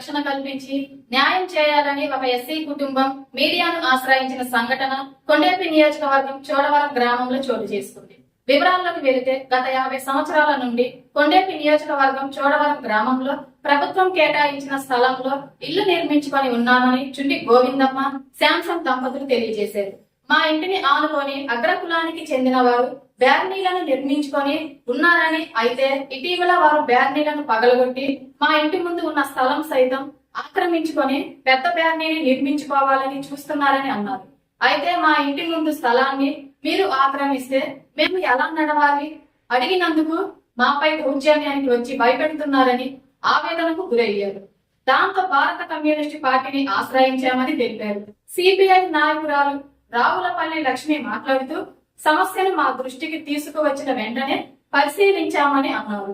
రక్షణ కల్పించి న్యాయం చేయాలని ఒక ఎస్సీ కుటుంబం మీడియాను ఆశ్రయించిన సంఘటన కొండేపి నియోజకవర్గం చోడవరం గ్రామంలో చోటు చేసుకుంది. వివరాల్లోకి వెళితే గత యాభై సంవత్సరాల నుండి కొండేపి నియోజకవర్గం చోడవరం గ్రామంలో ప్రభుత్వం కేటాయించిన స్థలంలో ఇల్లు నిర్మించుకొని ఉన్నామని చుండి గోవిందమ్మ శాంసంగ్ దంపతులు తెలియజేశారు. మా ఇంటిని ఆనుకొని అగ్రకులానికి చెందిన వారు బ్యార్నీలను నిర్మించుకొని ఉన్నారని అయితే ఇటీవల వారు బ్యార్నీలను పగలగొట్టి మా ఇంటి ముందు ఉన్న స్థలం సైతం ఆక్రమించుకొని పెద్ద బ్యార్నీని నిర్మించుకోవాలని చూస్తున్నారని అన్నారు. అయితే మా ఇంటి ముందు స్థలాన్ని మీరు ఆక్రమిస్తే మేము ఎలా నడవాలి? అడిగినందుకు మాపై దౌర్జన్యానికి వచ్చి భయపెడుతున్నారని ఆవేదనకు గురయ్యారు. దాంతో భారత కమ్యూనిస్టు పార్టీని ఆశ్రయించామని తెలిపారు. సిపిఐ నాయకురాలు రావులపల్లి లక్ష్మి మాట్లాడుతూ సమస్యను మా దృష్టికి తీసుకువచ్చిన వెంటనే పరిశీలించామని అన్నారు.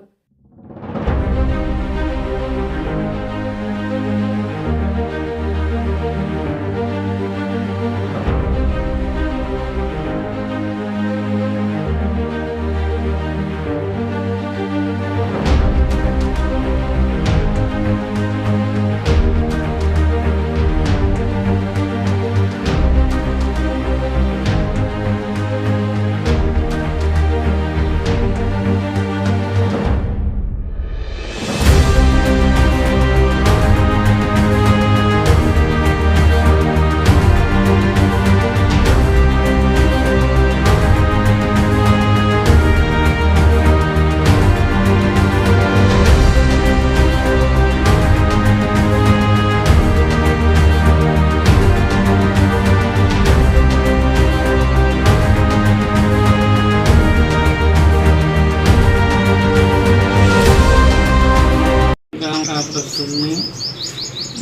వస్తుంది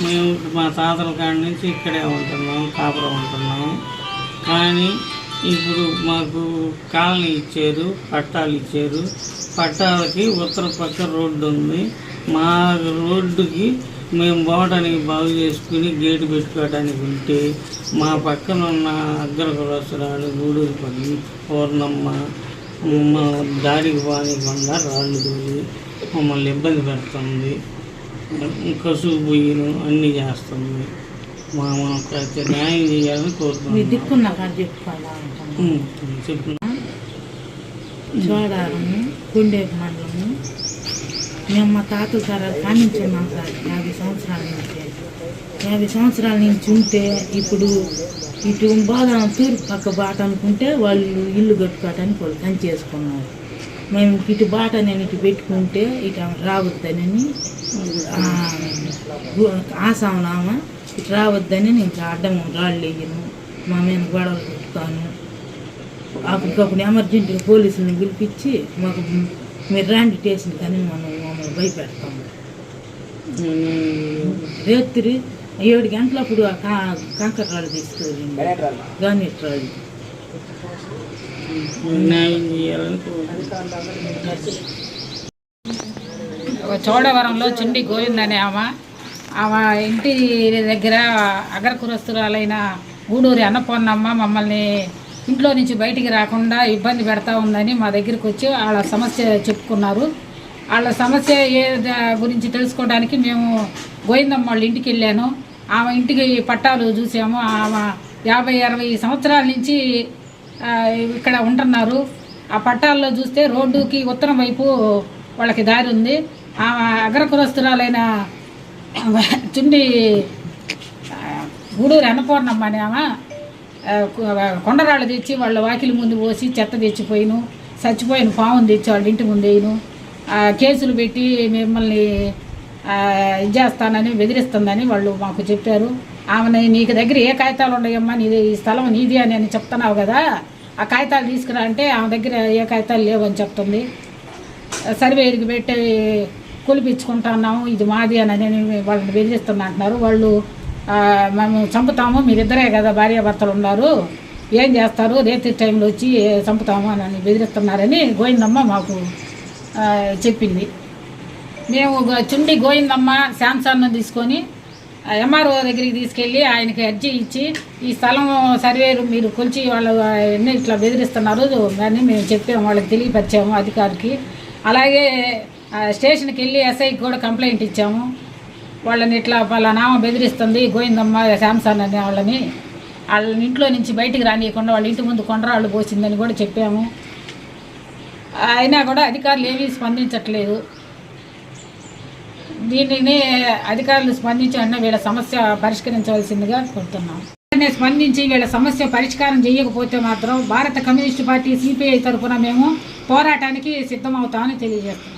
మేము మా తాతల కాడి నుంచి ఇక్కడే ఉంటున్నాం కాపురం ఉంటున్నాం. కానీ ఇప్పుడు మాకు కాలనీ ఇచ్చారు పట్టాలు ఇచ్చారు. పట్టాలకి ఉత్తర పక్క రోడ్డు ఉంది. మా రోడ్డుకి మేము పోవడానికి బాగు చేసుకుని గేటు పెట్టుకోవడానికి ఉంటే మా పక్కన ఉన్న అగ్ర కులసరాలు గూడూరుపల్లి పూర్ణమ్మ మా దారికి పోనీకుండా రాళ్ళు మమ్మల్ని ఇబ్బంది పెడుతుంది. కసుగు పొయ్యిను అన్నీ చేస్తుంది మా మాకు అయితే న్యాయం చేయాలని కోరుతున్నాం. దిక్కున్న కాడ చెప్పుకోవాలా ఉమ్, చెప్పు. చోడారము కొండేపు మండలము మేము మా తాతల తరాలు కానించున్నాం సార్ యాభై సంవత్సరాల నుంచి. యాభై సంవత్సరాల నుంచి ఉంటే ఇప్పుడు ఇటు బాగా తూర్పు పక్క బాట అనుకుంటే వాళ్ళు ఇల్లు కట్టుకోవటానికి వాళ్ళు కంచి చేసుకున్నారు మేము ఇటు బాట నేను ఇటు పెట్టుకుంటే ఇటు రావద్దని ఆసామునామ ఇటు రావద్దని నేను అడ్డం రాళ్ళు వేయను మా మీద గొడవలు పెట్టుతాను. అప్పటికప్పుడు ఎమర్జెంట్గా పోలీసులను పిలిపించి మాకు మీరు రాండి స్టేషన్ కానీ మనం మమ్మల్ని భయపెడతాము. రాత్రి ఏడు గంటలప్పుడు ఆ కంకర రాళ్ళు తీసుకెళ్ళింది గానెట్ రాళ్ళు. న్యాయం చేయాలని చోడవరంలో చుండి గోవిందనే ఆమె. ఆమె ఇంటి దగ్గర అగ్రకురస్తురాలైన గూడూరి అన్నపూర్ణమ్మ మమ్మల్ని ఇంట్లో నుంచి బయటికి రాకుండా ఇబ్బంది పెడతా ఉందని మా దగ్గరికి వచ్చి వాళ్ళ సమస్య చెప్పుకున్నారు. వాళ్ళ సమస్య ఏ గురించి తెలుసుకోవడానికి మేము గోవిందమ్మ వాళ్ళ ఇంటికి వెళ్ళాను. ఆమె ఇంటికి పట్టాలు చూసాము. ఆమె యాభై అరవై సంవత్సరాల నుంచి ఇక్కడ ఉంటున్నారు. ఆ పట్టాల్లో చూస్తే రోడ్డుకి ఉత్తరం వైపు వాళ్ళకి దారి ఉంది. ఆ అగ్రకులస్తురాలైన చుండి గూడూరు అన్నపూర్ణమ్మ అని ఆమె కొండరాళ్ళు తెచ్చి వాళ్ళ వాకిలి ముందు పోసి చెత్త తెచ్చిపోయిను. చచ్చిపోయిన పావును తెచ్చి వాళ్ళ ఇంటి ముందు వేయను. ఆ, కేసులు పెట్టి మిమ్మల్ని ఇది చేస్తానని బెదిరిస్తుందని వాళ్ళు మాకు చెప్పారు. ఆమె నీకు దగ్గర ఏ కాగితాలు ఉన్నాయమ్మా? నీది ఈ స్థలం నీది అని అని చెప్తున్నావు కదా. ఆ కాగితాలు తీసుకురా అంటే ఆమె దగ్గర ఏ కాగితాలు లేవని చెప్తుంది. సర్వేయర్కి పెట్టి కొలిపించుకుంటున్నాము ఇది మాది అని అని వాళ్ళని బెదిరిస్తున్నా అంటున్నారు. వాళ్ళు మేము చంపుతాము మీరిద్దరే కదా భార్యాభర్తలు ఉన్నారు. ఏం చేస్తారు? రేతి టైంలో వచ్చి చంపుతాము అని బెదిరిస్తున్నారని గోవిందమ్మ మాకు చెప్పింది. మేము చుండి గోవిందమ్మ శాంసాన్ను తీసుకొని ఎంఆర్ఓ దగ్గరికి తీసుకెళ్ళి ఆయనకి అర్జీ ఇచ్చి ఈ స్థలం సర్వేరు మీరు కొలిచి వాళ్ళు ఎన్ని ఇట్లా బెదిరిస్తున్నారు అని మేము చెప్పాము వాళ్ళకి తెలియపరిచాము అధికారికి. అలాగే స్టేషన్కి వెళ్ళి ఎస్ఐకి కూడా కంప్లైంట్ ఇచ్చాము. వాళ్ళని ఇట్లా వాళ్ళ నామ బెదిరిస్తుంది గోవిందమ్మ శాంసన్ అనే వాళ్ళని. వాళ్ళని ఇంట్లో నుంచి బయటికి రానియకుండా వాళ్ళ ఇంటి ముందు కొండరాళ్ళు పోసిందని కూడా చెప్పాము. అయినా కూడా అధికారులు ఏమీ స్పందించట్లేదు. దీనిని అధికారులు స్పందించి అన్న వీళ్ళ సమస్య పరిష్కరించవలసిందిగా కోరుతున్నాం. స్పందించి వీళ్ళ సమస్య పరిష్కారం చేయకపోతే మాత్రం భారత కమ్యూనిస్ట్ పార్టీ సిపిఐ తరఫున మేము పోరాటానికి సిద్ధమవుతామని తెలియజేస్తున్నాం.